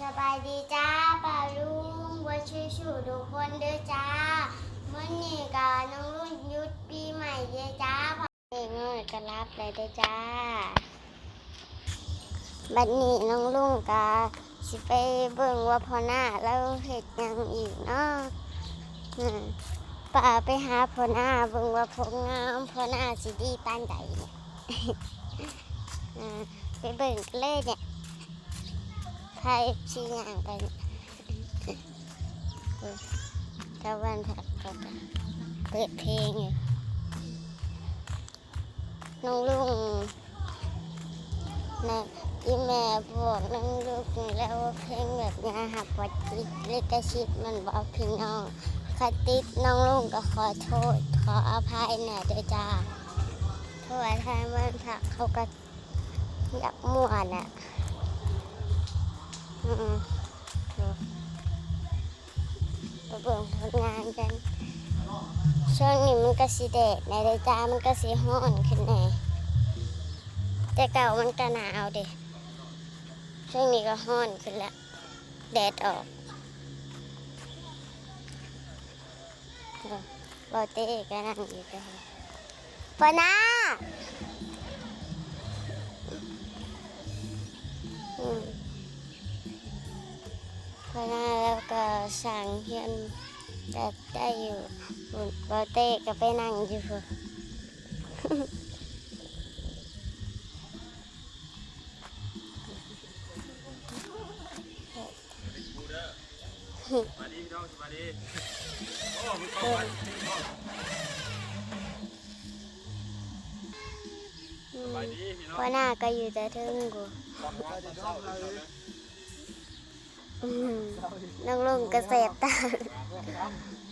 สบายดีจ้าปาลุงวัวชื่อชูทุกคนเด้อจ้าเมื่อนี้กาน้องรุ่นยุดปีใหม่เด้อจ้าพ่อเองเอ้ยก็รับเลยเด้อจ้า บัดนี้น้องลุงกาสิไปเบิ่งว่าพ่อหน้าแล้วเห็ดยังอีกเนาะป่าไปหาพ่อหน้าเบิ่งว่าพ่องามพ่อหน้าสิดีปานใดเนี่ยไปเบิ่งกันเลยเนี่ย ไทยชี้อย่างไปเนี่ยเออตะวันผักก็จะเปิดเพลงอยู่น้องลุงนะที่แม่บอกน้องลุงแล้วว่าเพลงแบบนี้หักวัดติดลิขสิทธิ์มันบอกพี่น้องคติดน้องลุงก็ขอโทษ ขออภัยน่อยด้วยจ้าเพราะว่าทางบ้านผักเขาก็อยากม่วนอะ ไปเบิ่งผลงานกัน ช่วงนี้มันก็สีแดดในระจ้ามันก็สีห้อนขึ้นแน่แต่เก่ามันก็หนาวเด็ช่วงนี้ก็ห้อนขึ้นแล้วแดดออกบอเต้ก็นั่งอยู่กันปะนา สั่งเฮียนแต่ได้อยู่บุญบอเต้ก็ไปนั่งอยู่พุ่นสวัสดีพี่น้องสวัสดีโอ้มีกล้องวันสวัสดีพี่น้องพอหน้าก็อยู่แต่ทึ่งกูอืม น้องลุงก็เสบตา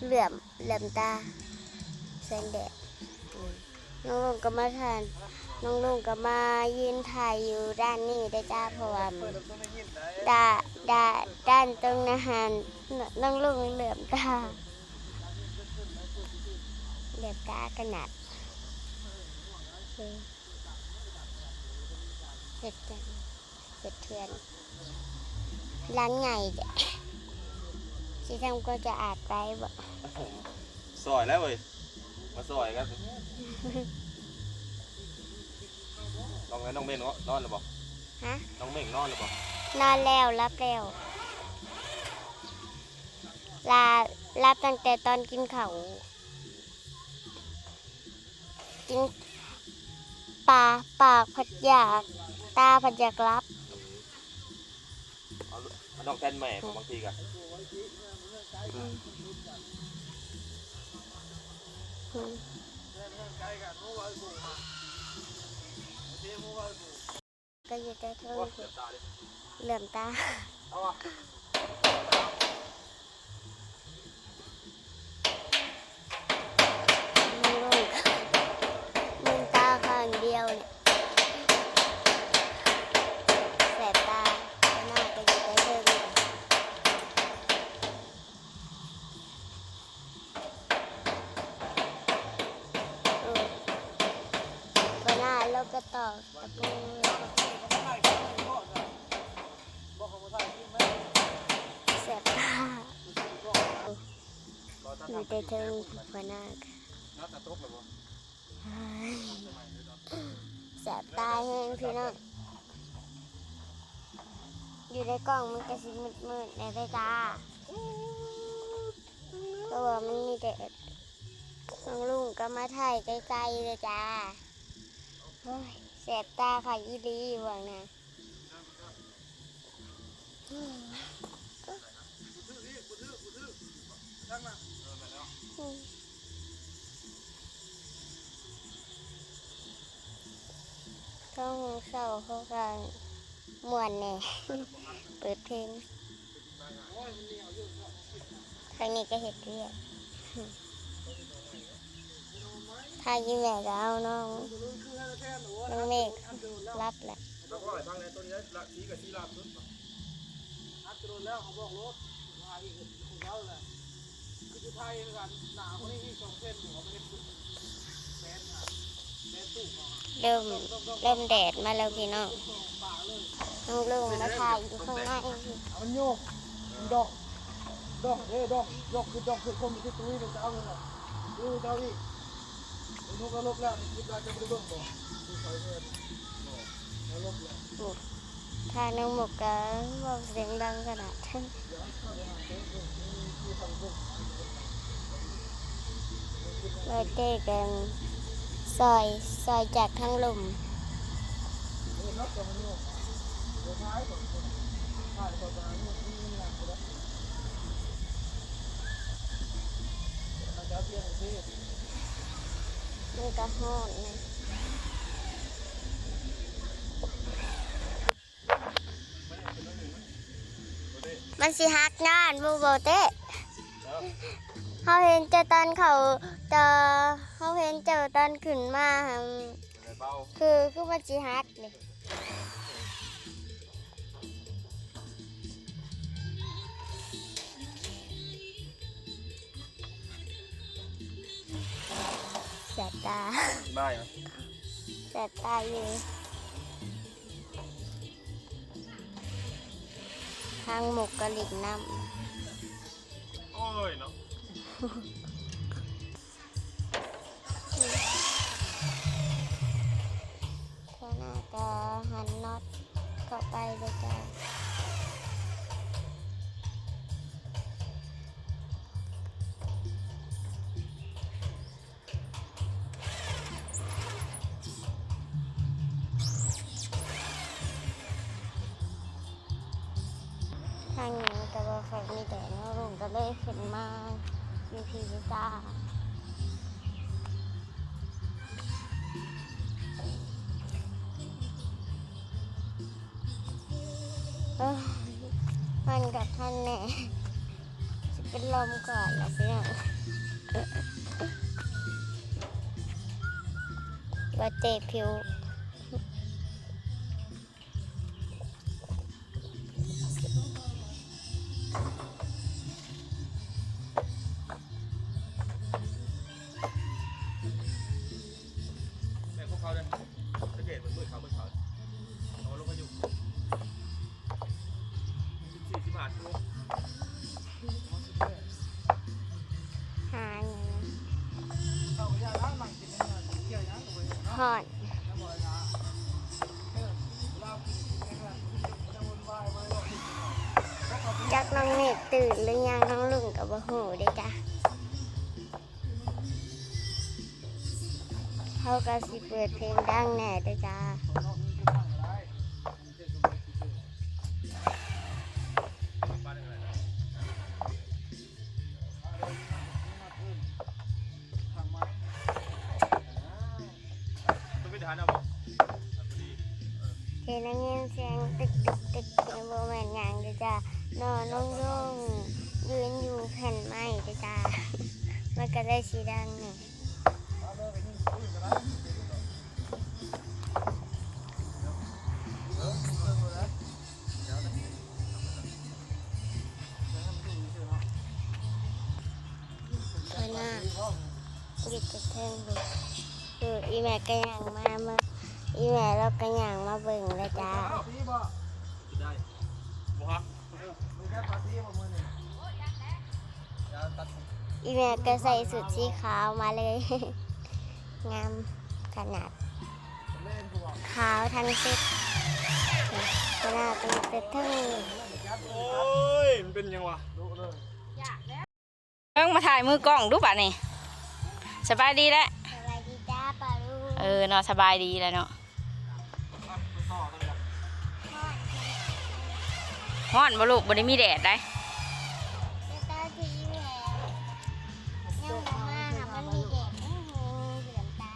เหลื่อมเหลื่อมตาแสงแดดน้องลุงก็มาทานน้องลุงก็มายืนถ่ายอยู่ด้านนี้ได้จ้าเพราะว่าด้าด้าด้านตรงนาหารน้องลุงเหลื่อมตาเหลื่อมตาขนาดเออเห็ดกันเห็ดเถื่อน ร้านไงเด็สิทำก็จะอาดไปบ่ซอยแล้วเว้ยมาซอยกันน้องไงน้องเม่งนอนหรือเปล่าฮะน้องเม่งนอนหรือเปล่านอนแล้วรับแล้วลารับตั้งแต่ตอนกินเขาวกินปลาปากผัดอยาก ตาผัดอยากรับเอาเอา น้องแทนแม่ของบางทีกันอืมก็อยู่แต่เท่าโอ้นี้เจ็บตาดิเหลื่อมตา เอาอะ มึงลูกมึงตาข้างเดียวเนี่ยแสบตาก็น่าจะอยู่แต่เท่านี้อืมก็ น่าแล้วก็ต่อตะปูแสบตาอยู่แต่เท่านี้น่าค่ะน้าตายแสบตาแห้งพี่น้องอยู่ในกล้องมันก็สิมืดมืดๆในสายตาเพราะว่ามันมีแดดน้องลุงก็มาถ่ายไกลๆเลยจ้า แสบตาค่ะอีดีหวังนะเข้าห้องเศร้าเขากันมวนแน่เปิดเพลงทางนี้ก็เห็ดเรียกางยี่แม่ก็เอาน้องน้องเมฆรับแหละต้องว่าทางไหนตัวนี้ละสีกับสีลาบสุดนัดกระโดดแล้วเขาบอกรถมาอีกของเราแหละคือจะไทยกันหนาคนนี้ที่สองเส้นหัวไม่ได้แบนค่ะแบนตู้เริ่มเริ่มแดดมาแล้วพี่น้องน้องลุงมาถ่ายอยู่ข้างในเอามันโยกดอกดอกเอ้ยดอกดอกคือดอกคือคนที่ตรงนี้เราจะเอาเงินอะดูเจ้าอีก นุกก็ลบแล้วคิดว่าจะไม่ได้เบิ่งบ่ดูคอยเงินแล้วลบแล้วถ้าน้องหมกก็บอกเสียงดังขนาดนั้นเราเต้กันซอยซอยจากข้างลุมเออนับแต่มันโยเดี๋ยวท้ายก่อนท้ายก่อนจะหาเงินนี่นี่นะแล้วมันจะเปลี่ยนที่ นี่ก็ห้อนนะมันสิฮักนานบูโบเต้เขาเห็นเจอตอนเขาเจอเขาเห็นเจอตอนขึ้นมาหั่นไหนเบาคือคือมันสิฮักเลย แสบตาได้ไหมแสบตาอยู่ทางหมกกะหลิกน้โอ้ยเนาะำแค่หน้าก็หันน็อตเข้าไปเลยจ้าางนี้แต่ว่าไฟมีแดดแล้วลุงก็เลยขึ้นมาอยู่พีจ้าเอ้ยมันกับท่านแน่จะเป็นลมก่อนละพี่น้องว่าเตะผิว กน้องเมฆตื่นหรือยังน้องลุงกับบ่หูเด้จ้ะเขาก็สิเปิดเพลงดังแน่เด้จ้าเรามีกินบ้งอะไรมันจะสบายที่สุดบ้านอะไรนะทางไม้ต้องไปทานเอาบ่อะพอดีเห็นนังเงียนเสียงตึกตึกตึกเสียงโบแมนหยังเด้จ้า นอนลงโยงยืนอยู่แผ่นไม้เด้จ้ามันก็ได้สีดังนี่อีแล้วเออเออเลยเดี๋ยวนะเพราะหน้าหยุดกระเทิงบุกคืออีแม่ก็ยังมามื่ออีแม่เราก็ยังมาเบิ่งเลยจ้า มีแค่ปาร์ตี้บ่มือนี่ยาตัดอีแม่ก็ใส่สุดสีขาวมาเลย งามขนาดเล่นกูบอกขาวทั้งเซ็ตขนาดเป็นกระเทิงโอ้ย มันเป็นยังวะดูเลยเพิ่งมาถ่ายมือกล้องดูป่ะนี่สบายดีแล้วสวัสดีจ้าปาลูเออเนาะสบายดีแล้วเนาะต่อกันเลย ฮ้อนบ่ลูกบ่ได้มีแดดได้จะตาทีแม่ยังบ่มาหามันมีเด็กอื้อหือเหลือมตา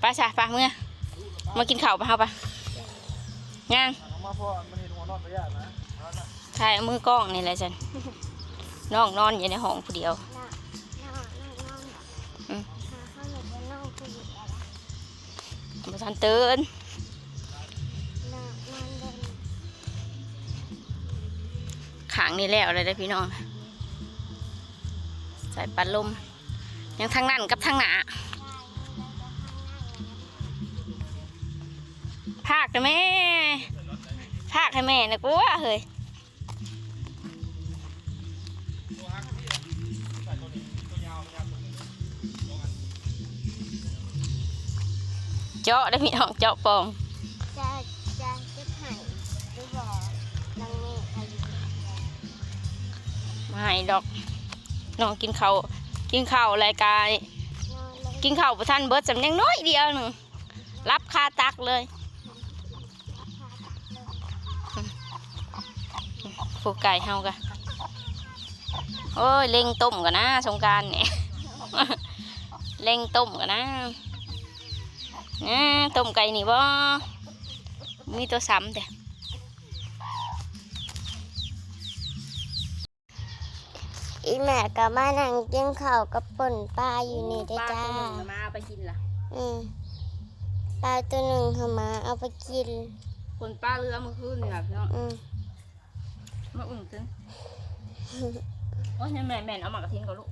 ไปซะไปเมื่อมากินข้าวไปเฮาปะย่างเอามาพ่อมันเห็นหัวนอนไปยากนะนั่นน่ะถ่ายเอามือกล้องนี่แหละจันน้องนอนอยู่ในห้องผู้เดียว น่ะน่ะน่ะน่ะอืม หาข้าวหนูเป็นน้องผู้หญิงอะไรบ่ทันตื่น ขางนี่แล้วเลยได้พี่น้องใส่ปัดลมยังทางนั้นกับทางหนาภาคนะแม่ภภาคให้แม่นะกูว่าเฮ้ยเจาะได้พี่น้องเจาะปอง มาให้ดอกน้องกินข้าวกินข้าวรายการนอนเลยกินข้าวประทันเบิดสำเนียงน้อยเดียวหนึ่งรับคาตักเลยผูกไก่เฮากะโอ้ยเล็งต้มกันนะสงการเนี่ยเล็งต้มกันนะนะต้มไก่นี่บ่มีตัวซ้ำแต่ อีแม่ก็มานั่งกินข้าวกับป่นปลาอยู่นี่เด้อจ้ามาไปกินล่ะอืมปลาตัวหนึ่งเขามาเอาไปกิน คนป้าเรือเมื่อคืนนี่ล่ะพี่น้องอืมมาอุ่นถึงโอ้ยแม่แม่เอามากระทิ้งก่อนลูก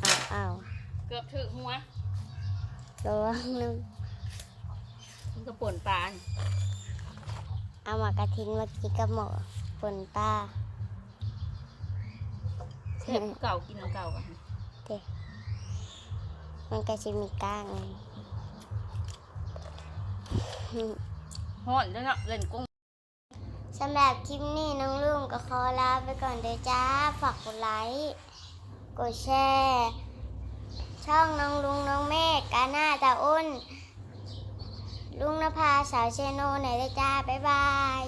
เอาเอาเกือบถึงหัวระวังน้มันก็ป่นปลานี่ำเอามากระทินมากินกับหมูป่นปลา เทปเก่ากินน้ำเก่ากันมันก็จะมีก้างไงอืมฮ้อนด้วยเนาะเล่นกุ้งสำหรับคลิปนี้น้องลุงก็ขอลาไปก่อนเด้อจ้า ฝากกดไลค์กดแชร์ช่องน้องลุงน้องเมฆกาหน้าตาอ้น ลุงนภาสาวเชโนไหนอยเด้อจ้า บ๊ายบาย